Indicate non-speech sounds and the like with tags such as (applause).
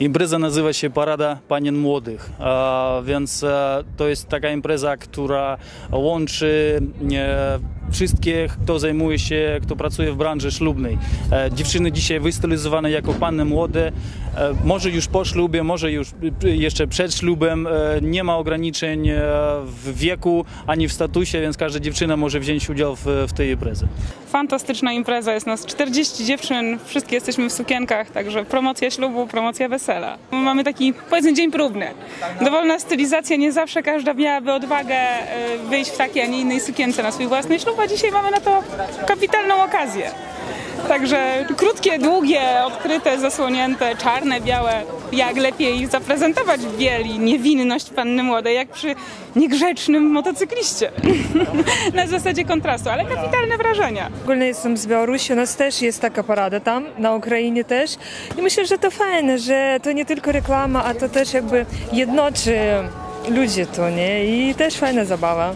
Impreza nazywa się Parada Panien Młodych, więc e, to jest taka impreza, która łączy e, wszystkich, kto zajmuje się, kto pracuje w branży ślubnej. E, Dziewczyny dzisiaj wystylizowane jako panny młode, e, może już po ślubie, może już jeszcze przed ślubem, e, nie ma ograniczeń w wieku ani w statusie, więc każda dziewczyna może wziąć udział w, w tej imprezie. Fantastyczna impreza, jest nas 40 dziewczyn, wszystkie jesteśmy w sukienkach, także promocja ślubu, promocja wesela. Mamy taki, powiedzmy, dzień próbny. Dowolna stylizacja, nie zawsze każda miałaby odwagę wyjść w takiej, a nie innej sukience na swój własny ślub, a dzisiaj mamy na to kapitalną okazję. Także krótkie, długie, odkryte, zasłonięte, czarne, białe. Jak lepiej zaprezentować bieli niewinność panny młodej, jak przy niegrzecznym motocykliście. (laughs) na zasadzie kontrastu, ale kapitalne wrażenia. Ogólnie jestem z Białorusi, u nas też jest taka parada tam, na Ukrainie też. I myślę, że to fajne, że to nie tylko reklama, a to też jakby jednoczy ludzi to, nie? I też fajna zabawa.